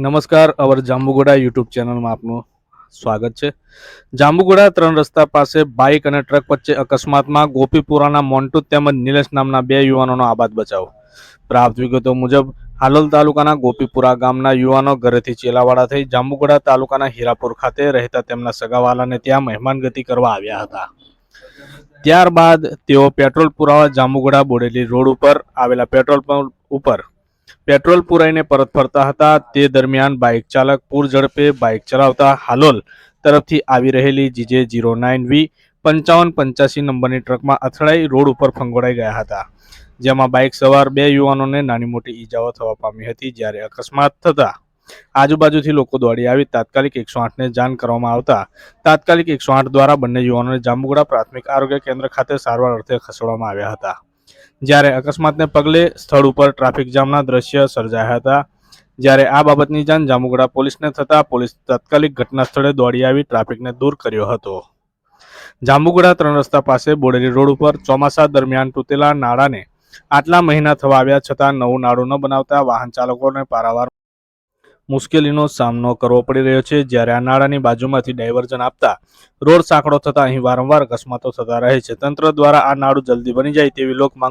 નમસ્કાર, અવર જાંબુગોડા યુટ્યુબ ચેનલમાં આપનું સ્વાગત છે. જાંબુગોડા ત્રણ રસ્તા પાસે બાઇક અને ટ્રક વચ્ચે અકસ્માતમાં ગોપીપુરાના મોન્ટુ તેમજ નિલેશ નામના બે યુવાનોનો આબાદ બચાવ. પ્રાપ્ત વિગતો મુજબ, હાલોલ તાલુકાના ગોપીપુરા ગામના યુવાનો ઘરેથી ચેલાવાડા થઈ જાંબુગોડા તાલુકાના હીરાપુર ખાતે રહેતા તેમના સગાવાલાને ત્યાં મહેમાનગતિ કરવા આવ્યા હતા. ત્યારબાદ તેઓ પેટ્રોલ પુરાવા જાંબુગોડા બોડેલી રોડ ઉપર આવેલા પેટ્રોલ પંપ ઉપર પેટ્રોલ પુરાઈને પરત ફરતા હતા. તે દરમિયાન બાઇક ચાલક પૂર ઝડપે બાઇક ચલાવતા હાલોલ તરફથી આવી રહેલી જીજે જીરો નાઇન વી પંચાવન પંચ્યાસી નંબરની ટ્રકમાં અથડાઈ રોડ ઉપર ફંગોળાઈ ગયા હતા. જેમાં બાઇક સવાર બે યુવાનોને નાની મોટી ઈજાઓ થવા પામી હતી જ્યારે અકસ્માત થતા આજુબાજુથી લોકો દોડી આવી તાત્કાલિક એકસો આઠને જાણ કરવામાં આવતા તાત્કાલિક એકસો આઠ દ્વારા બંને યુવાનોને જાંબુગડા પ્રાથમિક આરોગ્ય કેન્દ્ર ખાતે સારવાર અર્થે ખસેડવામાં આવ્યા હતા. જ્યારે અકસ્માતને પગલે સ્થળ ઉપર ટ્રાફિક જામના દ્રશ્ય સર્જાયા હતા. જ્યારે આ બાબતની જાણ જામુગડા પોલીસને થતા પોલીસ તાત્કાલિક ઘટના સ્થળે દોડી આવી ટ્રાફિકને દૂર કર્યો હતો. જાંબુગડા ત્રણ રસ્તા પાસે બોડેલી રોડ ઉપર ચોમાસા દરમિયાન તૂટેલા નાળાને આટલા મહિના થવા આવ્યા છતાં નવું નાળું ન બનાવતા વાહન ચાલકોને પારાવાર મુશ્કેલીનો સામનો કરવો પડી રહ્યો છે. જ્યારે આ નાળાની બાજુમાંથી ડાયવર્ઝન આપતા રોડ સાંકડો થતાં અહીં વારંવાર અકસ્માતો થતા રહે છે. તંત્ર દ્વારા આ નાળું જલ્દી બની જાય તેવી લોક માંગ